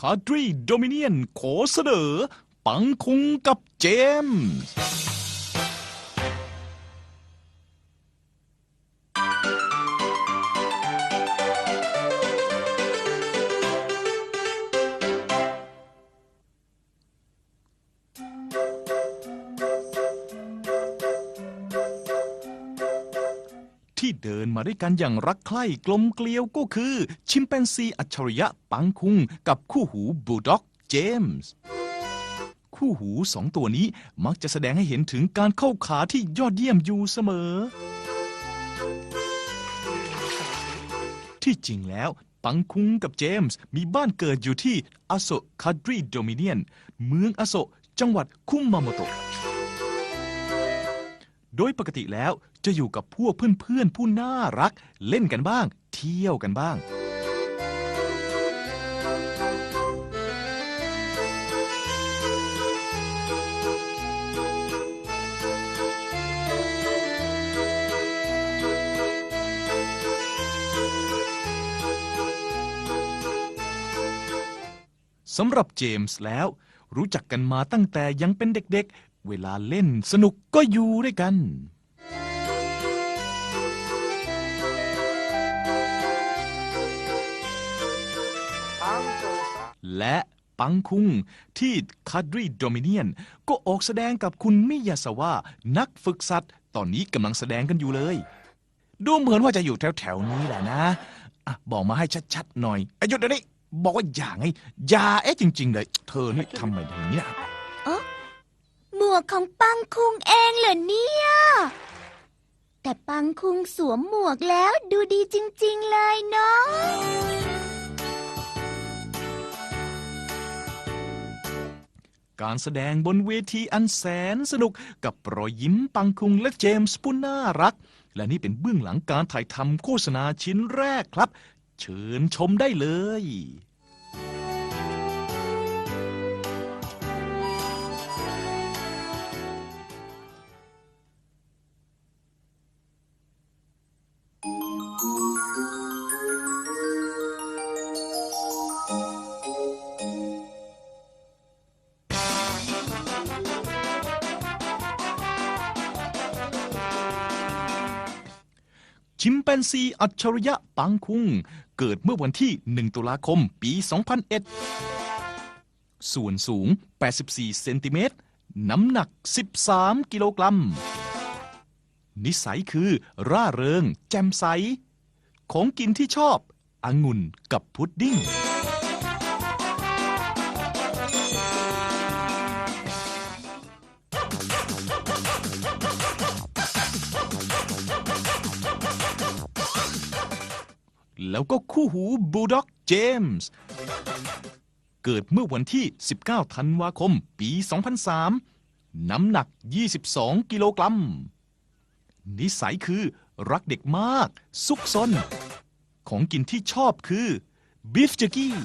คาดรีโดมิเนียนขอเสนอ ปังคุงกับเจมส์ มาด้วยกันอย่างรักใคร่กลมเกลียวก็คือ ชิมแปนซีอัจฉริยะปังคุง กับคู่หูบูด็อกเจมส์คู่หูสองตัวนี้มักจะแสดงให้เห็นถึงการเข้าขาที่ยอดเยี่ยมอยู่เสมอ ที่จริงแล้วปังคุงกับเจมส์มีบ้านเกิดอยู่ที่อโศคาดรีโดมิเนียน เมืองอโศจังหวัดคุมมาโมโตะ โดยปกติแล้วจะอยู่กับพวกเพื่อนๆผู้น่ารัก เล่นกันบ้าง เที่ยวกันบ้าง สำหรับเจมส์แล้ว รู้จักกันมาตั้งแต่ยังเป็นเด็กๆ เวลาเล่นสนุกก็อยู่ด้วยกัน และปังคุงที่คาดรีโดมิเนียน ก็ออกแสดงกับคุณมิยาสวะนักฝึกสัตว์ ตอนนี้กำลังแสดงกันอยู่เลย ดูเหมือนว่าจะอยู่แถวๆนี้แหละนะอะบอกมาให้ชัดๆหน่อยไอ้หยุดเดี๋ยวนี้บอกว่าอย่าไงอย่าเอ๊ะจริง ๆ เลย เธอนี่ทำไมอย่างนี้นะ วกของปังคุงเองเหรอเนี่ย แต่ปังคุงสวมหมวกแล้วดูดีจริง ๆ เลยเนาะการแสดงบนเวทีอันแสนสนุกกับรอยยิ้มปังคุงและเจมส์ผู้น่ารัก และนี่เป็นเบื้องหลังการถ่ายทำโฆษณาชิ้นแรกครับ เชิญชมได้เลย ชิมแปนซีอัจฉริยะปังคุง เกิดเมื่อวันที่ 1 ตุลาคม ปี 2001 ส่วนสูง 84 เซนติเมตร น้ำหนัก 13 กิโลกรัม นิสัยคือ ร่าเริง แจ่มใส ของกินที่ชอบ องุ่นกับพุดดิ้ง แล้วก็คู่หูบูลด็อกเจมส์เกิดเมื่อวันที่ 19 ธันวาคม ปี 2003 น้ำหนัก 22 กิโลกรัม นิสัยคือรักเด็กมาก ซุกซน ของกินที่ชอบคือบิฟจ c กี้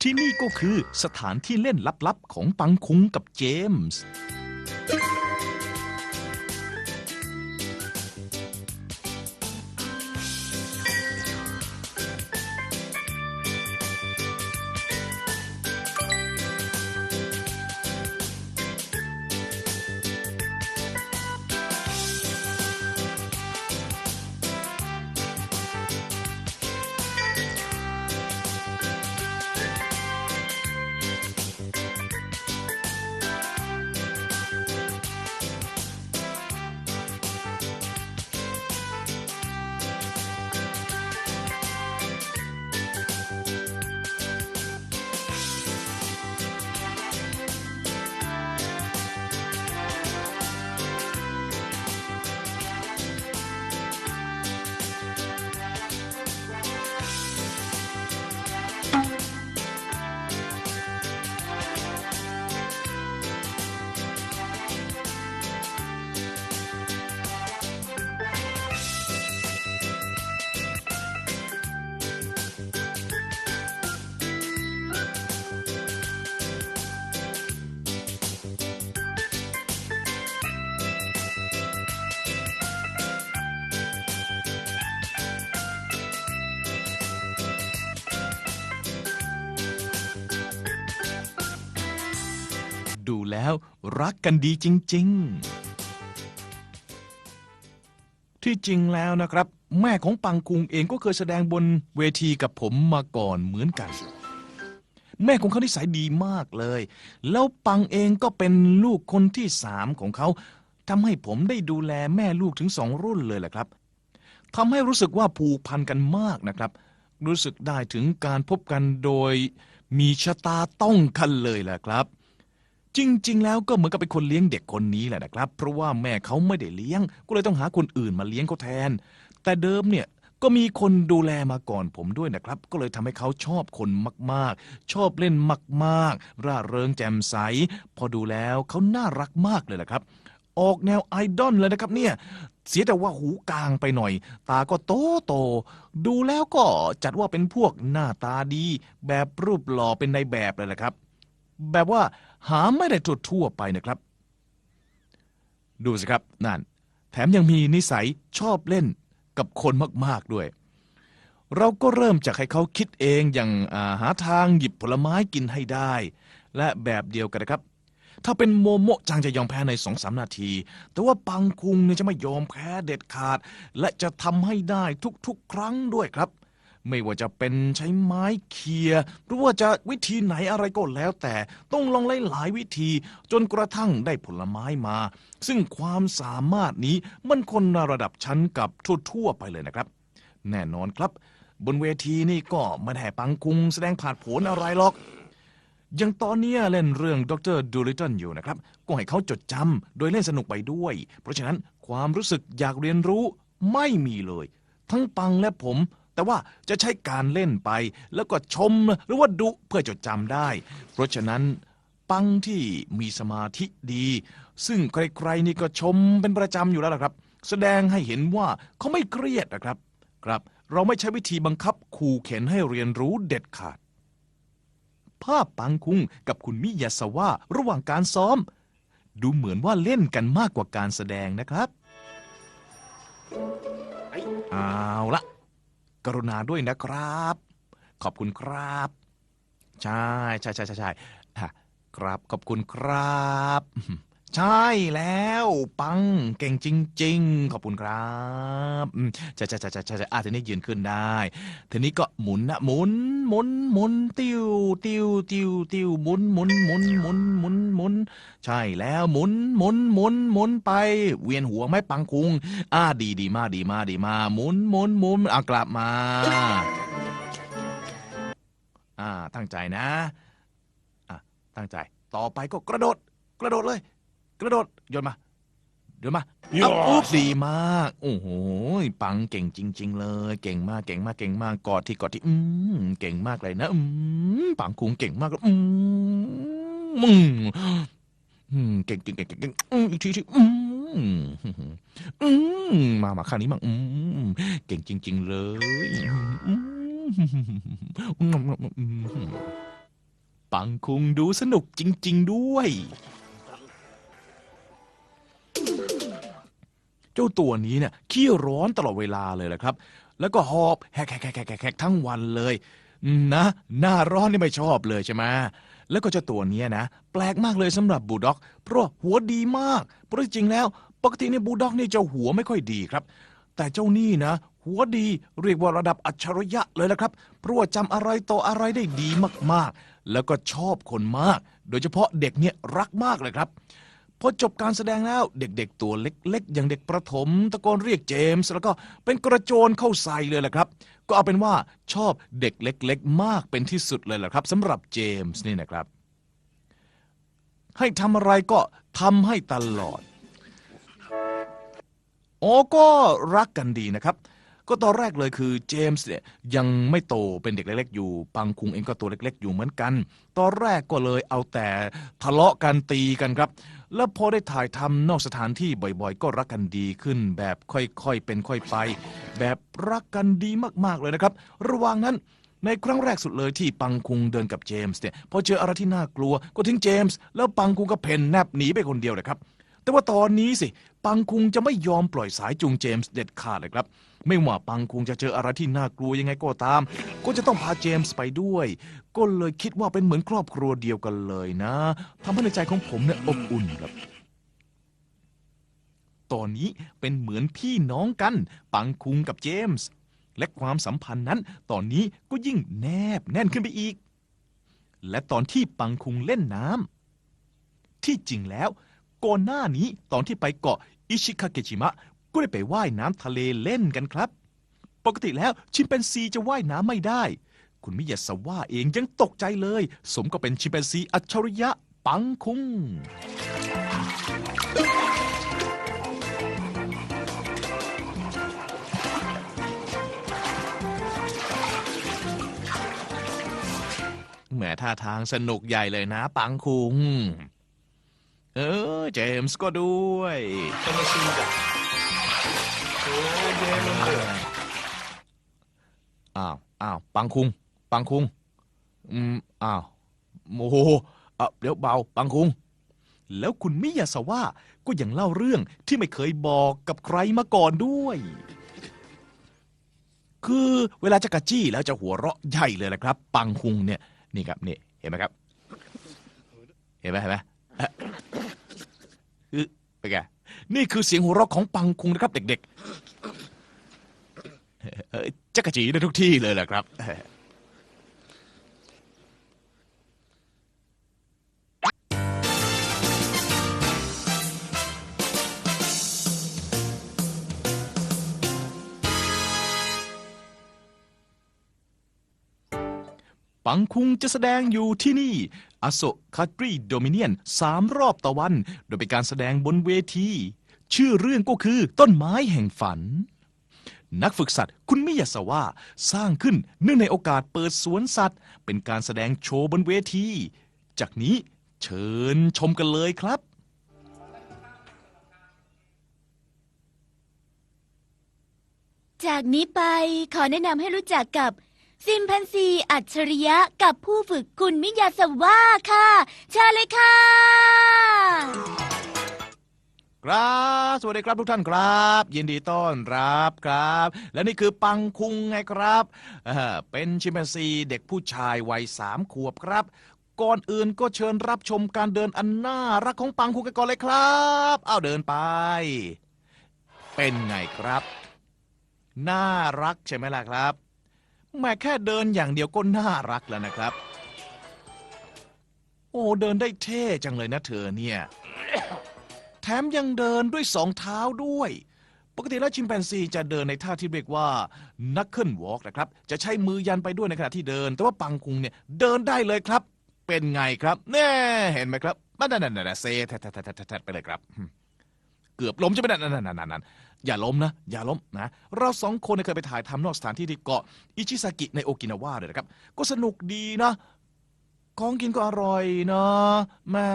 ที่นี่ก็คือสถานที่เล่นลับๆของปังคุงกับเจมส์ ดูแล้วรักกันดีจริง ๆ ที่จริงแล้วนะครับ แม่ของปังคุงเองก็เคยแสดงบนเวทีกับผมมาก่อนเหมือนกัน แม่ของเขานิสัยดีมากเลย แล้วปังเองก็เป็นลูกคนที่สามของเขาทำให้ผมได้ดูแลแม่ลูกถึงสองรุ่นเลยแหละครับทำให้รู้สึกว่าผูกพันกันมากนะครับ รู้สึกได้ถึงการพบกันโดยมีชะตาต้องกันเลยแหละครับ จริง ๆ แล้วก็เหมือนกับเป็นคนเลี้ยงเด็กคนนี้แหละนะครับ เพราะว่าแม่เขาไม่ได้เลี้ยง ก็เลยต้องหาคนอื่นมาเลี้ยงเขาแทน แต่เดิมเนี่ยก็มีคนดูแลมาก่อนผมด้วยนะครับ ก็เลยทำให้เขาชอบคนมากๆ ชอบเล่นมากๆ ร่าเริงแจ่มใส พอดูแล้วเขาน่ารักมากเลยแหละครับ ออกแนวไอดอลเลยนะครับเนี่ย เสียแต่ว่าหูกลางไปหน่อย ตาก็โตโตดูแล้วก็จัดว่าเป็นพวกหน้าตาดี แบบรูปหล่อเป็นในแบบเลยแหละครับ แบบว่า หาไม่ได้ทั่วๆไปนะครับ ดูสิครับนั่น แถมยังมีนิสัยชอบเล่นกับคนมากๆด้วย เราก็เริ่มจากให้เขาคิดเองอย่างาหาทางหยิบผลไม้กินให้ได้ และแบบเดียวกันนะครับ ถ้าเป็นโมโมะจังจะยอมแพ้ในสองสามนาที แต่ว่าปังคุงเนี่ยจะไม่ยอมแพ้เด็ดขาด และจะทำให้ได้ทุกๆ ครั้งด้วยครับ ไม่ว่าจะเป็นใช้ไม้เคียร์หรือว่าจะวิธีไหนอะไรก็แล้วแต่ ต้องลองหลายๆวิธีจนกระทั่งได้ผลไม้มา ซึ่งความสามารถนี้มันคนระดับชั้นกับทั่วๆไปเลยนะครับ แน่นอนครับ บนเวทีนี่ก็ไม่ได้ให้ปังคุงแสดงผ่านผลอะไรหรอกอย่างตอนนี้เล่นเรื่องดรดูลิตเติลอยู่นะครับ ก็ให้เขาจดจำโดยเล่นสนุกไปด้วย เพราะฉะนั้นความรู้สึกอยากเรียนรู้ไม่มีเลย ทั้งปังและผม แต่ว่าจะใช้การเล่นไป แล้วก็ชมหรือว่าดุเพื่อจดจำได้ เพราะฉะนั้นปังที่มีสมาธิดี ซึ่งใครๆนี่ก็ชมเป็นประจำอยู่แล้วล่ะครับ แสดงให้เห็นว่าเขาไม่เครียดนะครับครับ เราไม่ใช้วิธีบังคับขู่เข็นให้เรียนรู้เด็ดขาด ภาพปังคุงกับคุณมิยาสวะระหว่างการซ้อม ดูเหมือนว่าเล่นกันมากกว่าการแสดงนะครับ เอาละ กรุณาด้วยนะครับ ขอบคุณครับ ใช่ใช่ใช่ใช่ใช่ครับ ขอบคุณครับ ใช่แล้ว ปังเก่งจริง ๆ ขอบคุณครับใช่ใช่ใช่ใช่ใช่อะทีนี้ยืนขึ้นได้ ทีนี้ก็หมุนนะหมุนหมุนหมุนติ้วติ้วติ้วติ้วหมุนหมุนหมุนหมุนหมุนหมุนใช่แล้วหมุนหมุนหมุนหมุนไป เวียนหัวไม่ปังคุงอ่าดีดีมากดีมากดีมากหมุนหมุนหมุนอะกลับมาอ่าตั้งใจนะอะตั้งใจต่อไปก็กระโดด กระโดดเลย กระโดดโยนมาโยนมาเอาอุ๊บดีมาก โอ้โหปังเก่งจริง ๆ เลย เก่งมากเก่งมากเก่งมากกอดที่กอดที่อืมเก่งมากเลยนะอืมปังคุงเก่งมากเลยอืมอืมอืมเก่งเก่งเก่งเก่งเก่งอืมอีกทีทีอืมอืมมามาข้างนี้มั่งอืมเก่งจริง ๆ เลยอืมปังคุงดูสนุกจริง ๆ ด้วย เจ้าตัวนี้เนี่ยขี้ร้อนตลอดเวลาเลยแหละครับ แล้วก็หอบแฮกแฮกแฮกแฮกแฮกทั้งวันเลยนะหน้าร้อนนี่ไม่ชอบเลยใช่ไหมแล้วก็เจ้าตัวนี้นะ แปลกมากเลยสำหรับบูด็อก เพราะหัวดีมากเพราะจริงแล้ว ปกติในยบูด็อกนี่เจ้าหัวไม่ค่อยดีครับ แต่เจ้านี่นะ หัวดีเรียกว่าระดับอัจฉริยะเลยละครับเพราะว่าจำอะไรต่ออะไรได้ดีมากๆ แล้วก็ชอบคนมาก โดยเฉพาะเด็กเนี่ยรักมากเลยครับ พอจบการแสดงแล้วเด็กๆ ตัวเล็กๆ อย่างเด็กประถม ตะโกนเรียกเจมส์แล้วก็เป็นกระโจนเข้าใส่เลยแหละครับ ก็เอาเป็นว่าชอบเด็กเล็กๆ มากเป็นที่สุดเลยแหละครับสำหรับเจมส์นี่นะครับ ให้ทำอะไรก็ทำให้ตลอดโอ๋อก็รักกันดีนะครับ ก็ตอนแรกเลยคือเจมส์เนี่ยยังไม่โตเป็นเด็กเล็กๆอยู่ ปังคุงเองก็ตัวเล็กๆ อยู่เหมือนกัน ตอนแรกก็เลยเอาแต่ทะเลาะกันตีกันครับ แล้วพอได้ถ่ายทำนอกสถานที่บ่อยๆ ก็รักกันดีขึ้น แบบค่อยๆ เป็นค่อยไป แบบรักกันดีมากๆเลยนะครับ ระหว่างนั้นในครั้งแรกสุดเลยที่ปังคุงเดินกับเจมส์เนี่ยพอเจออะไรที่น่ากลัวก็ทิ้งเจมส์แล้วปังคุงก็เพ่นแนบหนีไปคนเดียวเลยครับ แต่ว่าตอนนี้สิ ปังคุงจะไม่ยอมปล่อยสายจูงเจมส์เด็ดขาดเลยครับ ไม่ว่าปังคุงจะเจออะไรที่น่ากลัวยังไงก็ตาม ก็จะต้องพาเจมส์ไปด้วย ก็เลยคิดว่าเป็นเหมือนครอบครัวเดียวกันเลยนะทำให้ในใจของผมเนี่ยอบอุ่นครับ ตอนนี้เป็นเหมือนพี่น้องกัน ปังคุงกับเจมส์ และความสัมพันธ์นั้น ตอนนี้ก็ยิ่งแนบแน่นขึ้นไปอีก และตอนที่ปังคุงเล่นน้ำที่จริงแล้วก่อนหน้านี้ตอนที่ไปเกาะอิชิคาเกจิมะ ก็ได้ไปว่ายน้ำทะเลเล่นกันครับ ปกติแล้วชิมแปนซีจะว่ายน้ำไม่ได้ คุณมิยาสว่าเองยังตกใจเลย สมก็เป็นชิมแปนซีอัจฉริยะปังคุงแม่ท่าทางสนุกใหญ่เลยนะปังคุง เออ เจมส์ก็ด้วยอ้าว อ้าว ปังคุง ปังคุง อืม อ้าวโมโหอะเดี๋ยวเบา ปังคุง แล้วคุณมิยาสวะก็ยังเล่าเรื่องที่ไม่เคยบอกกับใครมาก่อนด้วย คือเวลาจะกระจี้แล้วจะหัวเราะใหญ่เลยแหละครับ ปังคุงเนี่ย นี่ครับ นี่ เห็นไหมครับ เห็นไหมเห็นไหมอ๊ะคือเป็นไง นี่คือเสียงหัวเราะของปังคุงนะครับ เด็กๆ เอ่อจักรจีได้ทุกที่เลยแหละครับ ปังคุงจะแสดงอยู่ที่นี่อโศกคาตรีโดมิเนียนสามรอบต่อวัน โดยเป็นการแสดงบนเวที ชื่อเรื่องก็คือต้นไม้แห่งฝัน นักฝึกสัตว์คุณมิยาสวะสร้างขึ้นเนื่องในโอกาสเปิดสวนสัตว์ เป็นการแสดงโชว์บนเวที จากนี้เชิญชมกันเลยครับจากนี้ไปขอแนะนำให้รู้จักกับ ซิมพันซีอัจฉริยะกับผู้ฝึกคุณมิยาสวะค่ะเชิญเลยค่ะ ครับ สวัสดีครับทุกท่านครับ ยินดีต้อนรับครับ และนี่คือปังคุงไงครับเอ่อเป็นชิมแปนซีเด็กผู้ชายวัยสามขวบครับ ก่อนอื่นก็เชิญรับชมการเดินอันน่ารักของปังคุงกันก่อนเลยครับเอาเดินไป เป็นไงครับ น่ารักใช่ไหมล่ะครับ แม้แค่เดินอย่างเดียวก็น่ารักแล้วนะครับ โอ้เดินได้เท่จังเลยนะเธอเนี่ย แถมยังเดินด้วยสองเท้าด้วย ปกติแล้วชิมแปนซีจะเดินในท่าที่เรียกว่า knuckle walk นะครับ จะใช้มือยันไปด้วยในขณะที่เดิน แต่ว่าปังคุงเนี่ยเดินได้เลยครับ เป็นไงครับ แน่เห็นไหมครับนั่นนั่นนั่นเซแทะแทะแทะแทะแทะไปเลยครับ กือบล้มใช่ไหมนั่นนั่นนั่นนั่นอย่าล้มนะ อย่าล้มนะ เราสองคนเนี่ยเคยไปถ่ายทำนอกสถานที่ที่เกาะอิชิซากิในโอกินาวาเลยนะครับ ก็สนุกดีนะ ของกินก็อร่อยนะแหม่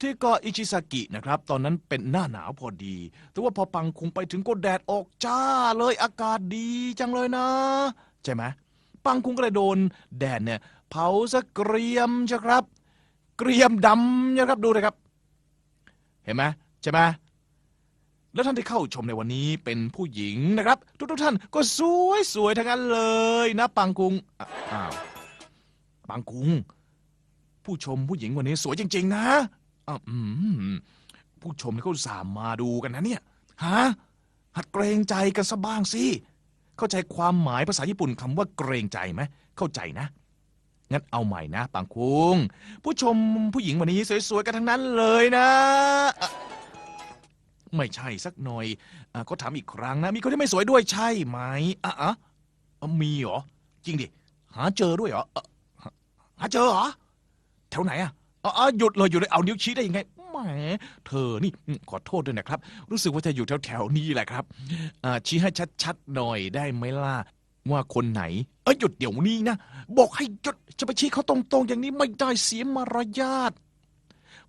ที่เกาะอิชิซากินะครับ ตอนนั้นเป็นหน้าหนาวพอดี แต่ว่าพอปังคุงไปถึงก็แดดออกจ้าเลยอากาศดีจังเลยนะ ใช่ไหมปังคุงก็เลยโดนแดดเนี่ย เผาซะเกรียมใช่ครับ เกรียมดำนะครับดูเลยครับ เห็นไหมใช่ไหม แล้วท่านที่เข้าชมในวันนี้เป็นผู้หญิงนะครับ ทุกทุกท่านก็สวยสวยๆทั้งนั้นเลยนะปังคุงอะอ้าวปังคุง ผู้ชมผู้หญิงวันนี้สวยจริง ๆนะอืมผู้ชมเขาสามมาดูกันนะเนี่ยฮะหัดเกรงใจกันซะบ้างสิเข้าใจความหมายภาษาญี่ปุ่นคำว่าเกรงใจไหมเข้าใจนะงั้นเอาใหม่นะปังคุง ผู้ชมผู้หญิงวันนี้สวยๆกันทั้งนั้นเลยนะะ ไม่ใช่สักหน่อยอก็ถามอีกครั้งนะ มีคนที่ไม่สวยด้วยใช่ไหมอะอะมีเหรอ จริงดิ หาเจอด้วยเหรอ หาเจอเหรอ แถวไหนอะอ๋อหยุดเลยหยุดเลยเอานิ้วชี้ได้ยังไงแหมเธอนี่ขอโทษด้วยนะครับ รู้สึกว่าจะอยู่แถวแถวๆนี้แหละครับชี้ให้ชัดๆหน่อยได้ไหมล่ะว่าคนไหน เอ้ยหยุดเดี๋ยวนี้นะ บอกให้หยุดจะไปชี้เขาตรงๆ อย่างนี้ไม่ได้เสียมารยาท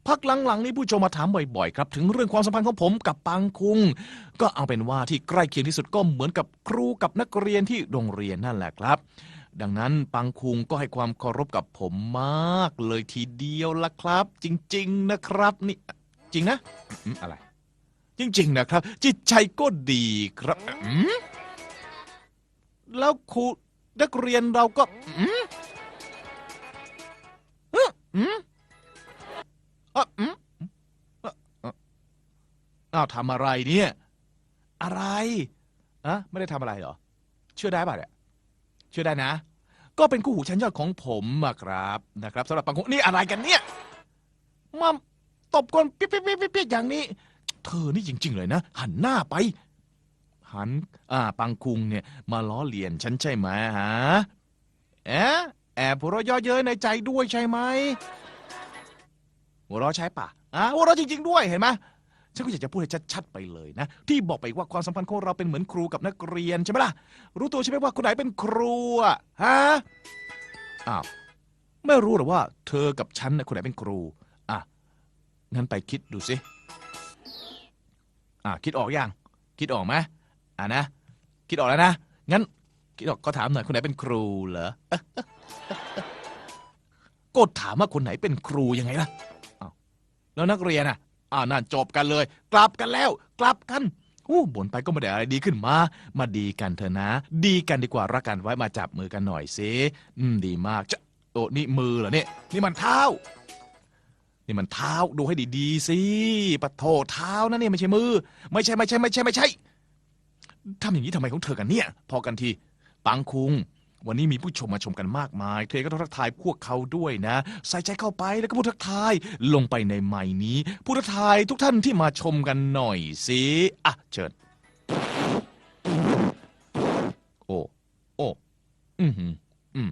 พักหลังๆนี้ผู้ชมมาถามบ่อยๆครับ ถึงเรื่องความสัมพันธ์ของผมกับปังคุง ก็เอาเป็นว่าที่ใกล้เคียงที่สุดก็เหมือนกับครูกับนักเรียนที่โรงเรียนนั่นแหละครับ ดังนั้นปังคุงก็ให้ความเคารพกับผมมากเลยทีเดียวละครับ จริง ๆนะครับนี่ จริงนะอืมอะไร จริง ๆ นะครับ จิตใจก็ดีครับอืมแล้วครูนักเรียนเราก็อืมเอ้ ออืมอะอืมเอ่อเอ่ออ้าวทำอะไรเนี่ย อะไรอะไม่ได้ทำอะไรเหรอ เชื่อได้ป่ะเนี่ยเชื่อได้นะ ก็เป็นคู่หูชั้นยอดของผมอะครับนะครับสำหรับบางคนนี่อะไรกันเนี่ยมาตบกันเปี๊ยกเปี๊ยกเปี๊ยกเปี๊ยกอย่างนี้ เธอนี่จริง ๆ เลยนะ หันหน้าไป หันอ่าปังคุงเนี่ยมาล้อเลียนฉันใช่ไหมฮะแอะแอบหัวเราะเย่อเย้ยในใจด้วยใช่ไหม หัวเราะใช่ปะอ่าหัวเราะจริง ๆ ด้วยเห็นไหมฉันก็อยากจะพูดให้ชัดๆไปเลยนะ ที่บอกไปว่าความสัมพันธ์ของเราเป็นเหมือนครูกับนักเรียนใช่ไหมล่ะ รู้ตัวใช่ไหมว่าคนไหนเป็นครูอะฮะอ้าวไม่รู้หรอว่า เธอกับฉันนะคนไหนเป็นครูอะงั้นไปคิดดูสิอะคิดออกอยังคิดออกไหมอะนะ คิดออกแล้วนะงั้นคิดออกก็ถามหน่อยคนไหนเป็นครูเหรอก็ถามว่าคนไหนเป็นครูยังไงล่ะ แล้วนักเรียนอะอ่านั่นจบกันเลย กลับกันแล้ว กลับกันอู้บ่นไปก็ไม่ได้อะไรดีขึ้นมา มาดีกันเถอะนะ ดีกันดีกว่ารักกันไว้มาจับมือกันหน่อยสิอืมดีมากจะโอ้นี่มือเหรอเนี่ยนี่มันเท้า นี่มันเท้าดูให้ดีๆสิปะโถเท้านะเนี่ยไม่ใช่มือ ไม่ใช่ไม่ใช่ไม่ใช่ไม่ใช่ทำอย่างนี้ทำไมของเธอกันเนี่ย พอกันทีปังคุง วันนี้มีผู้ชมมาชมกันมากมาย เธอก็ต้องทักทายพวกเขาด้วยนะ ใส่ใจเข้าไปแล้วก็พูดทักทายลงไปในไม้นี้พูดทักทายทุกท่านที่มาชมกันหน่อยสิอะเชิญโอ้โอ้อืมหืมอืม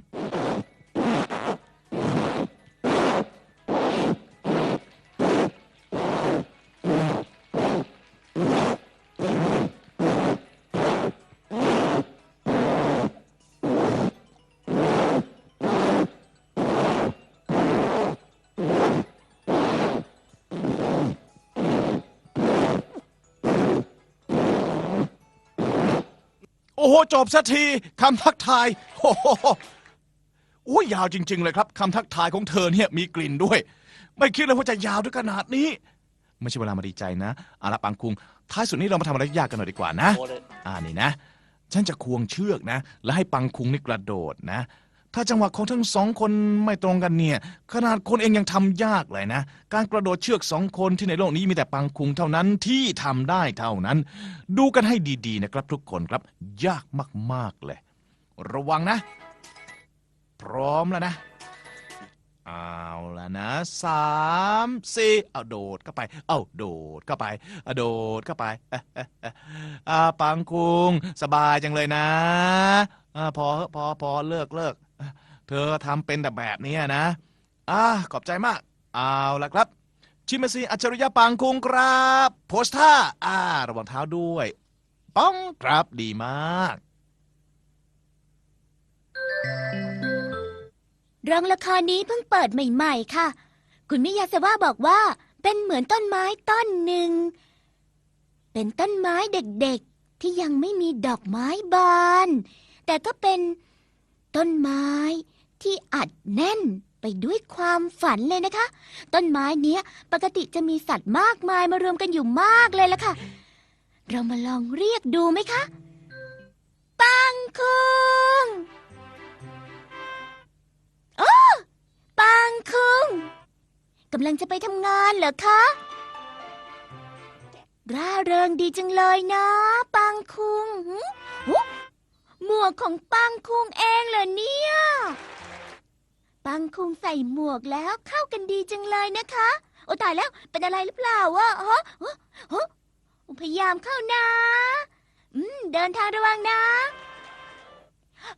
อ้โห จบสักทีคำทักทายโอ้โหโอ้ยยาวจริง ๆ เลยครับคำทักทายของเธอเนี่ยมีกลิ่นด้วย ไม่คิดเลยว่าจะยาวด้วยขนาดนี้ ไม่ใช่เวลามาดีใจนะอาละปังคุง ท้ายสุดนี้เรามาทำอะไรยากกันหน่อยดีกว่านะ อ่านี่นะ ฉันจะควงเชือกนะ แล้วให้ปังคุงนี่กระโดดนะ ถ้าจังหวะของทั้งสองคนไม่ตรงกันเนี่ย ขนาดคนเองยังทำยากเลยนะ การกระโดดเชือกสองคนที่ในโลกนี้มีแต่ปังคุงเท่านั้นที่ทำได้เท่านั้น ดูกันให้ดีๆนะครับทุกคนครับ ยากมากๆเลย ระวังนะ พร้อมแล้วนะ เอาละนะสามสี่เอาโดดเข้าไป เอาโดดเข้าไปเอาโดดเข้าไปเอ๊ะเอ๊ะเอ๊ะอาปังคุง สบายจังเลยนะอาพอเหอะพอพอเลิกเลิก เธอทำเป็นแต่แบบนี้นะอ่าขอบใจมาก เอาละครับ ชิมซีอัจฉริยะปังคุงครับ โพสท่าอ่า ระวังเท้าด้วย ป้องครับดีมากโรงละครนี้เพิ่งเปิดใหม่ ๆ ค่ะ คุณมิยาเซว่าบอกว่า เป็นเหมือนต้นไม้ต้นหนึ่ง เป็นต้นไม้เด็กๆ ที่ยังไม่มีดอกไม้บาน แต่ก็เป็น ต้นไม้ที่อัดแน่นไปด้วยความฝันเลยนะคะ ต้นไม้เนี้ยปกติจะมีสัตว์มากมายมารวมกันอยู่มากเลยละค่ะ เรามาลองเรียกดูไหมคะปังคุงปังคุงกำลังจะไปทำงานเหรอคะร่าเริงดีจังเลยนะ ปังคุง หมวกของปังคุงเองเหรอเนี่ย ปังคุงใส่หมวกแล้วเข้ากันดีจังเลยนะคะ โอ้ตายแล้วเป็นอะไรหรือเปล่าวะฮะฮะพยายามเข้านะ อืม เดินทางระวังนะ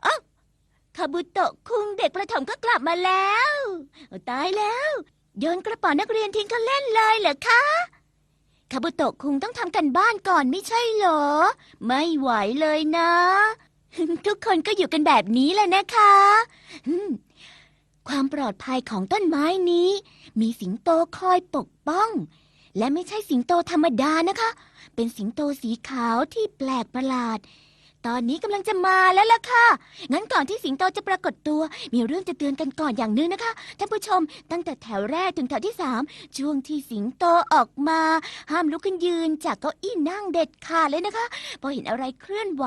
เอ้าคาบุโตะคุงเด็กประถมก็กลับมาแล้วตายแล้วโยนกระเป๋านักเรียนทิ้งเขาเล่นเลยเหรอคะคาบุโตะคุงต้องทำกันบ้านก่อนไม่ใช่เหรอ ไม่ไหวเลยนะ ทุกคนก็อยู่กันแบบนี้แหละนะคะอืมความปลอดภัยของต้นไม้นี้ มีสิงโตคอยปกป้อง และไม่ใช่สิงโตธรรมดานะคะ เป็นสิงโตสีขาวที่แปลกประหลาด ตอนนี้กำลังจะมาแล้วล่ะค่ะ งั้นก่อนที่สิงโตจะปรากฏตัว มีเรื่องจะเตือนกันก่อนอย่างหนึงนะคะ ท่านผู้ชมตั้งแต่แถวแรกถึงแถวที่สามช่วงที่สิงโตออกมา ห้ามลุกขึ้นยืนจากเก้าอี้นั่งเด็ดขาดเลยนะคะ พอเห็นอะไรเคลื่อนไหว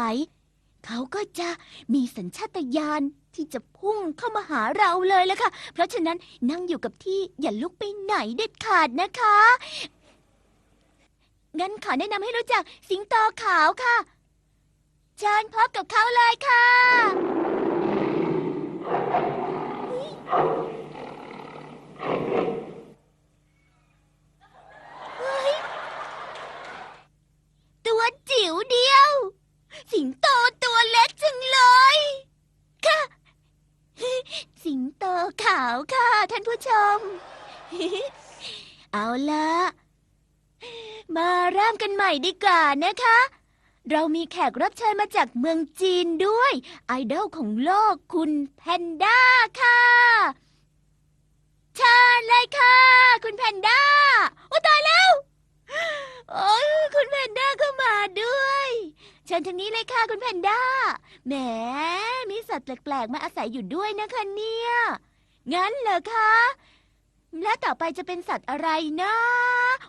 เขาก็จะมีสัญชาตญาณที่จะพุ่งเข้ามาหาเราเลยละค่ะ เพราะฉะนั้นนั่งอยู่กับที่อย่าลุกไปไหนเด็ดขาดนะคะ งั้นขอแนะนำให้รู้จักสิงโตขาวค่ะ เชิญพบกับเขาเลยค่ะ เฮ้ย ตัวจิ๋วเดียว สิงโตตัวเล็กจังเลย ค่ะ สิงโตขาวค่ะท่านผู้ชม เอาละมาเริ่มกันใหม่ดีกว่านะคะ เรามีแขกรับเชิญมาจากเมืองจีนด้วย ไอดอลของโลกคุณแพนด้าค่ะเชิญเลยค่ะ คุณแพนด้าโอ้ตายแล้วโอ้ยคุณแพนด้าก็มาด้วยเชิญทางนี้เลยค่ะคุณแพนด้าแหมมีสัตว์แปลกๆมาอาศัยอยู่ด้วยนะคะเนี่ย งั้นเหรอคะ แล้วต่อไปจะเป็นสัตว์อะไรนะ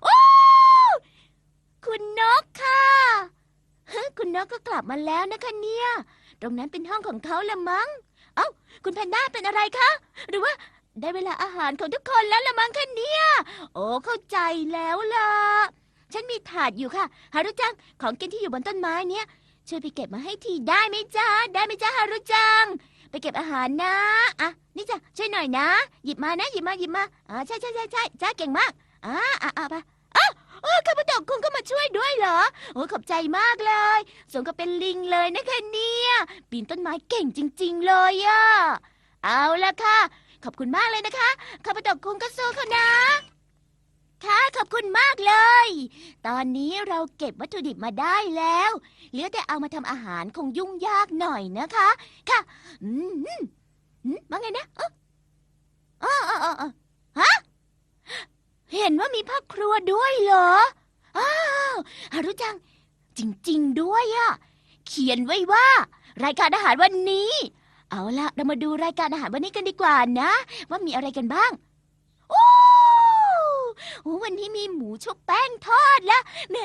โอ้คุณนกค่ะฮะคุณนกก็กลับมาแล้วนะคะเนี่ย ตรงนั้นเป็นห้องของเขาละมั้ง เอ้า คุณแพนด้าเป็นอะไรคะ หรือว่าได้เวลาอาหารของทุกคนแล้วละมั้งคะเนี่ย โอ้ เข้าใจแล้วล่ะ ฉันมีถาดอยู่ค่ะ ฮารุจัง ของกินที่อยู่บนต้นไม้เนี่ย ช่วยไปเก็บมาให้ทีได้ไหมจ๊ะ ได้ไหมจ๊ะฮารุจัง ไปเก็บอาหารนะอะนี่จ้ะช่วยหน่อยนะ หยิบมานะ หยิบมาหยิบมาอ่าใช่ใช่ใช่ใช่จ้าเก่งมากอ่าอ่าอ่าไปอ้าวโอ้ข้าพเจ้าคุณก็มาช่วยด้วยเหรอโอ้ยขอบใจมากเลยสมกับเป็นลิงเลยนะคะเนี่ยปีนต้นไม้เก่งจริง ๆ เลยอะเอาละค่ะ ขอบคุณมากเลยนะคะข้าพเจ้าคุณก็สู้เขานะ ค่ะขอบคุณมากเลย ตอนนี้เราเก็บวัตถุดิบมาได้แล้ว เหลือแต่เอามาทำอาหารคงยุ่งยากหน่อยนะคะ ค่ะ อืมอืมอืมว่าไงนะเออเออเออเออเออฮะ เห็นว่ามีพ่อครัวด้วยเหรอ อ้าวฮารุจัง จริง ๆ ด้วยอะเขียนไว้ว่า รายการอาหารวันนี้ เอาละเรามาดูรายการอาหารวันนี้กันดีกว่านะ ว่ามีอะไรกันบ้าง โอ้ โอ้วันนี้มีหมูชุบแป้งทอดละแหม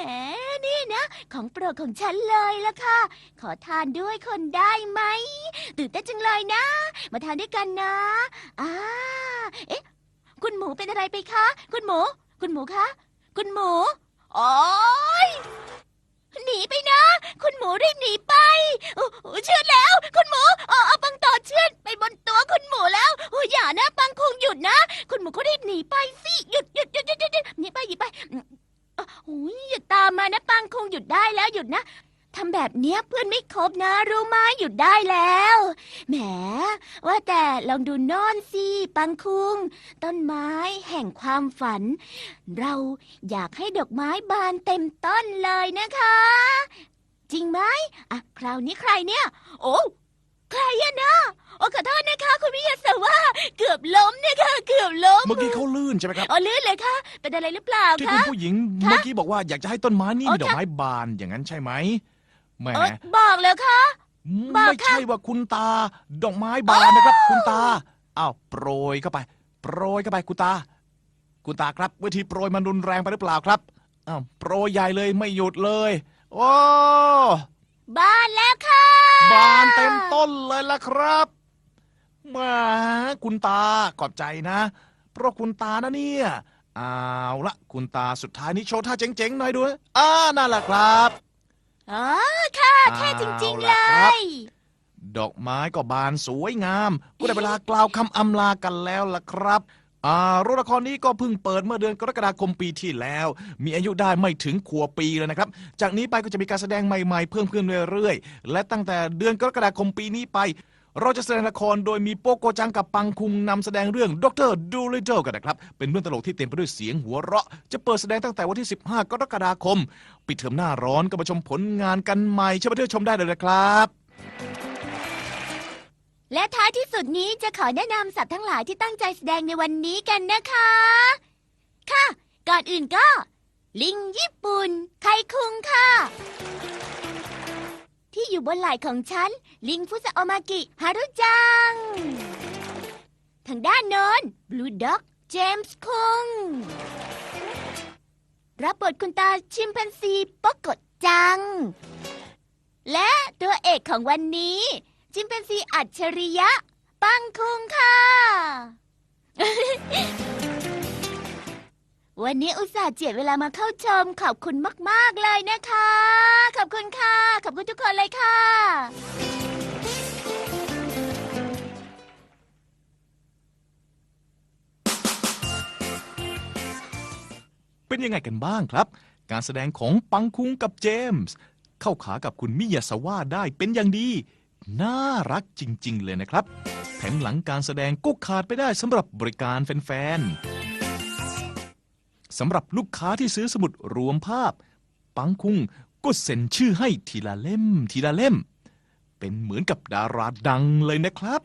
นี่นะ ของโปรดของฉันเลยละค่ะ ขอทานด้วยคนได้ไหมตื่นเต้นจังเลยนะ มาทานด้วยกันนะอ่าเอ๊ะ คุณหมูเป็นอะไรไปคะ คุณหมู คุณหมูคะ คุณหมูโอ้ยหนีไปนะ คุณหมูรีบหนีไปโอ้โอ้เชื่อแล้ว คุณหมูอาเอ อย่านะปังคงหยุดนะ คุณหมูก็รีบหนีไปสิหยุดหยุดหยุดหยุดหยุดหยุดหนีไปหนีไปอืมโอ้ยหยุดตามมานะปังคงหยุดได้แล้วหยุดนะทำแบบเนี้ยเพื่อนไม่ครบนะ รู้ไหมหยุดได้แล้วแหมว่าแต่ลองดูโนอนสิปังคุง ต้นไม้แห่งความฝัน เราอยากให้ดอกไม้บานเต็มต้นเลยนะคะ จริงไหมอะคราวนี้ใครเนี่ย โอ้ใครอะนะ อ้ขอโทษนะคะ คุณวิยาสว่าเกือบล้มเนี่ยค่ะ เกือบล้มเมื่อกี้เขาลื่นใช่ไหมครับ อ๋อลื่นเลยค่ะ เป็นอะไรหรือเปล่าที่คุคะ ณผู้หญิงคะเมื่อกี้บอกว่าอยากจะให้ต้นไม้นี่อ๋อมีดอกค่ะไม้บานอย่างนั้นใช่ไหมแหมเออบอกเลยค่ะ บอกไม่ค่ะใช่ว่าคุณตา ดอกไม้บานนะครับ คุณตาอ้าวโปรยเข้าไป โปรยเข้าไปคุณตา คุณตาครับ วิธีโปรยมันรุนแรงไปหรือเปล่าครับอ้าวโปรยใหญ่เลยไม่หยุดเลย โอ้บ้านแล้วค่ะบานเต็มต้นเลยล่ะครับแห มาคุณตาขอบใจนะ เพราะคุณตานะเนี่ยเอาละคุณตาสุดท้ายนี้โชว์ท่าเจ๋งๆหน่อยด้วยอ่านั่นแหละครับอ๋อค่ะเท่จริงๆเลเอาล่ะครับย ดอกไม้ก็บานสวยงามก็ได้เวลากล่าวคำอำลากันแล้วล่ะครับอ่าโรงละครนี้ก็เพิ่งเปิดเมื่อเดือนกรกฎาคมปีที่แล้ว มีอายุได้ไม่ถึงขวบปีเลยนะครับ จากนี้ไปก็จะมีการแสดงใหม่ๆ เพิ่มขึ้นเรื่อยๆ และตั้งแต่เดือนกรกฎาคมปีนี้ไป เราจะแสดงละครโดยมีโปโกจังกับปังคุงนำแสดงเรื่องดรดูลิ t เ e กันนะครับ เป็นเรื่องตลกที่เต็มไปด้วยเสียงหัวเราะ จะเปิดแสดงตั้งแต่วันที่ 15 กรกฎาคม ปิดเทอมหน้าร้อนก็มาชมผลงานกันใหม่เชิญมาเที่ยวชมได้เลยนะครับ และท้ายที่สุดนี้จะขอแนะนำสัตว์ทั้งหลายที่ตั้งใจแสดงในวันนี้กันนะคะ ค่ะ ก่อนอื่นก็ ลิงญี่ปุ่นไคคุงค่ะ ที่อยู่บนไหล่ของฉัน ลิงฟุสโอมากิฮารุจัง ทางด้านโน้นบลูด็อก เจมส์คุง รับบทคุณตาชิมแปนซีปกดจัง และตัวเอกของวันนี้ ชิมแปนซีอัจฉริยะ ปังคุงค่ะ วันนี้อุตส่าห์เจียดเวลามาเข้าชม ขอบคุณมาก ๆ เลยนะคะ ขอบคุณค่ะ ขอบคุณทุกคนเลยค่ะ เป็นยังไงกันบ้างครับ การแสดงของปังคุงกับเจมส์เข้าขากับคุณมิยาสวะได้เป็นอย่างดี น่ารักจริง ๆ เลยนะครับแถมหลังการแสดงก็ขาดไปได้สำหรับบริการแฟน ๆ สำหรับลูกค้าที่ซื้อสมุดรวมภาพ ปังคุงก็เซ็นชื่อให้ทีละเล่มทีละเล่ม เป็นเหมือนกับดาราดังเลยนะครับ